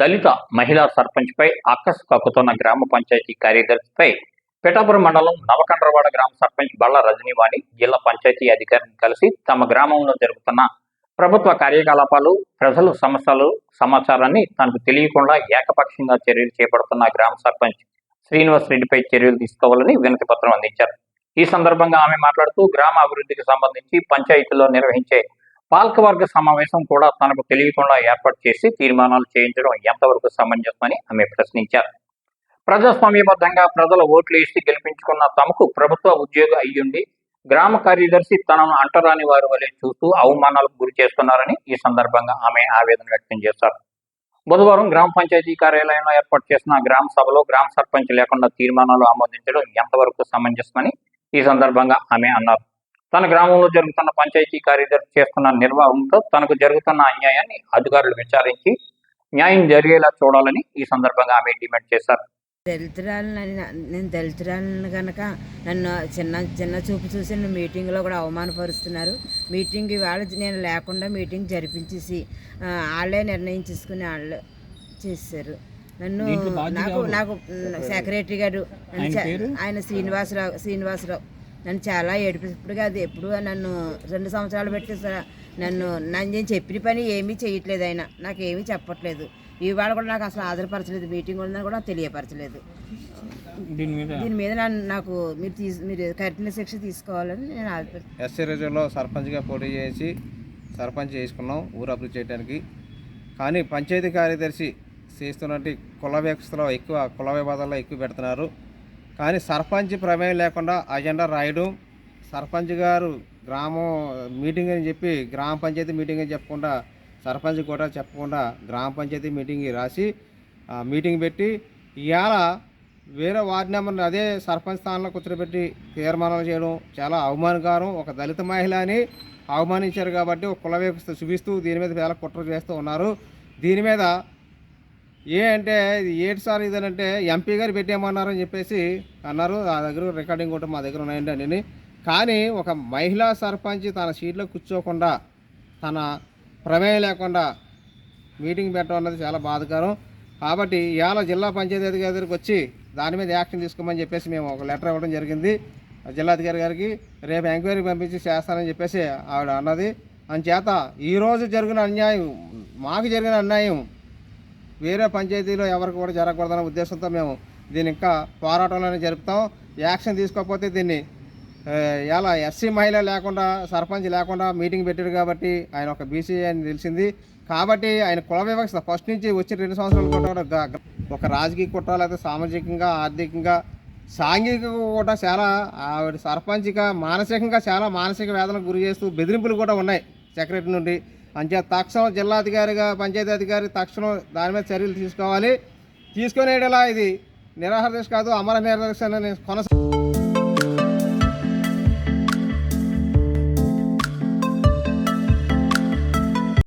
దళిత మహిళా సర్పంచ్పై అక్కసు కక్కుతున్న గ్రామ పంచాయతీ కార్యదర్శిపై పిఠాపురం మండలం నవకండ్రవాడ గ్రామ సర్పంచ్ బళ్ళ రజనీవాణి జిల్లా పంచాయతీ అధికారిని కలిసి తమ గ్రామంలో జరుగుతున్న ప్రభుత్వ కార్యకలాపాలు ప్రజల సమస్యలు సమాచారాన్ని తనకు తెలియకుండా ఏకపక్షంగా చర్యలు చేపడుతున్న గ్రామ సర్పంచ్ శ్రీనివాస్ రెడ్డిపై చర్యలు తీసుకోవాలని వినతి పత్రం అందించారు. ఈ సందర్భంగా ఆమె మాట్లాడుతూ గ్రామ అభివృద్ధికి సంబంధించి పంచాయతీలో నిర్వహించే పాలకవర్గ సమావేశం కూడా తనకు తెలియకుండా ఏర్పాటు చేసి తీర్మానాలు చేయించడం ఎంతవరకు సమంజసమని ఆమె ప్రశ్నించారు. ప్రజాస్వామ్యబద్ధంగా ప్రజల ఓట్లు వేసి గెలిపించుకున్న తమకు ప్రభుత్వ ఉద్యోగ అయ్యుండి గ్రామ కార్యదర్శి తనను అంటరాని వారి వలె చూస్తూ అవమానాలకు గురి చేస్తున్నారని ఈ సందర్భంగా ఆమె ఆవేదన వ్యక్తం చేశారు. బుధవారం గ్రామ పంచాయతీ కార్యాలయంలో ఏర్పాటు చేసిన గ్రామ సభలో గ్రామ సర్పంచ్ లేకుండా తీర్మానాలు ఆమోదించడం ఎంతవరకు సమంజసమని ఈ సందర్భంగా ఆమె అన్నారు. తన గ్రామంలో జరుగుతున్న పంచాయతీ కార్యదర్శి చేస్తున్న నిర్వాహంతో తనకు జరుగుతున్న అన్యాయాన్ని అధికారులు విచారించి న్యాయం జరిగేలా చూడాలని ఈ సందర్భంగా ఆమె డిమాండ్ చేశారు. దళితురాలని నేను దళితురాలను కనుక నన్ను చిన్న చిన్న చూపు చూసి నన్ను మీటింగ్లో కూడా అవమానపరుస్తున్నారు. మీటింగ్ ఇవాళ నేను లేకుండా మీటింగ్ జరిపించేసి వాళ్ళే నిర్ణయం చేసుకుని వాళ్ళు చేశారు. నన్ను నాకు నాకు సెక్రటరీ గారు ఆయన శ్రీనివాసరావు శ్రీనివాసరావు. నన్ను చాలా ఏడిపి ఇప్పుడు కాదు ఎప్పుడు నన్ను రెండు సంవత్సరాలు పెట్టి నన్ను నన్ను నేను చెప్పిన పని ఏమీ చేయట్లేదు ఆయన. నాకు ఏమీ చెప్పట్లేదు. ఇవాళ కూడా నాకు అసలు ఆధారపరచలేదు. మీటింగ్ ఉందని కూడా తెలియపరచలేదు. దీని మీద? దీని మీద నన్ను నాకు మీరు తీసు మీరు కఠిన శిక్ష తీసుకోవాలని నేను ఎస్సీ రిజర్వ్లో సర్పంచ్గా పోటీ చేసి సర్పంచ్ చేసుకున్నాం ఊరు అభివృద్ధి చేయడానికి కానీ పంచాయతీ కార్యదర్శి చేస్తున్నట్టు కుల వ్యవస్థలో ఎక్కువ కుల వివాదాల్లో ఎక్కువ పెడుతున్నారు. కానీ సర్పంచ్ ప్రమేయం లేకుండా అజెండా రాయడం సర్పంచ్ గారు గ్రామం మీటింగ్ అని చెప్పి గ్రామ పంచాయతీ మీటింగ్ అని చెప్పకుండా సర్పంచ్ కూడా చెప్పకుండా గ్రామ పంచాయతీ మీటింగ్ రాసి మీటింగ్ పెట్టి ఇవాళ వేరే వార్డు నెంబర్ని అదే సర్పంచ్ స్థానంలో కూర్చోబెట్టి తీర్మానాలు చేయడం చాలా అవమానకరం. ఒక దళిత మహిళ అని అవమానించారు కాబట్టి ఒక కుల వ్యవస్థ చూపిస్తూ దీని మీద వేల కుట్ర చేస్తూ ఉన్నారు. దీని మీద ఏ అంటే ఇది ఏటి సార్ ఇదేనంటే ఎంపీ గారు పెట్టేయమన్నారని చెప్పేసి అన్నారు. ఆ దగ్గర రికార్డింగ్ కూడా మా దగ్గర ఉన్నాయండి అని కానీ ఒక మహిళా సర్పంచ్ తన సీట్లో కూర్చోకుండా తన ప్రమేయం లేకుండా మీటింగ్ పెట్టడం అన్నది చాలా బాధకరం. కాబట్టి ఇవాళ జిల్లా పంచాయతీ అధికారి దగ్గరికి వచ్చి దాని మీద యాక్షన్ తీసుకోమని చెప్పేసి మేము ఒక లెటర్ ఇవ్వడం జరిగింది. జిల్లాధికారి గారికి రేపు ఎంక్వైరీ పంపించి చేస్తానని చెప్పేసి ఆవిడ అన్నది. అంచేత ఈరోజు జరిగిన అన్యాయం మాకు జరిగిన అన్యాయం వేరే పంచాయతీలో ఎవరికి కూడా జరగకూడదనే ఉద్దేశంతో మేము దీన్ని ఇంకా పోరాటంలోనే జరుపుతాం. యాక్షన్ తీసుకోకపోతే దీన్ని ఎలా ఎస్సీ మహిళ లేకుండా సర్పంచ్ లేకుండా మీటింగ్ పెట్టాడు కాబట్టి ఆయన ఒక బీసీ అని తెలిసింది. కాబట్టి ఆయన కుల వ్యవస్థ ఫస్ట్ నుంచి వచ్చిన రెండు సంవత్సరాలు కూడా ఒక రాజకీయ కుట్ర లేకపోతే సామాజికంగా ఆర్థికంగా సాంఘికంగా కూడా చాలా ఆవిడ సర్పంచ్గా మానసికంగా చాలా మానసిక వేదనకు గురి చేస్తూ బెదిరింపులు కూడా ఉన్నాయి సెక్రటరీ నుండి. అంచే తక్షణం జిల్లాధికారిగా పంచాయతీ అధికారి తక్షణం దాని మీద చర్యలు తీసుకోవాలి. తీసుకునేటలా ఇది నిరాహార దీక్ష కాదు అమర నిరాహార దీక్ష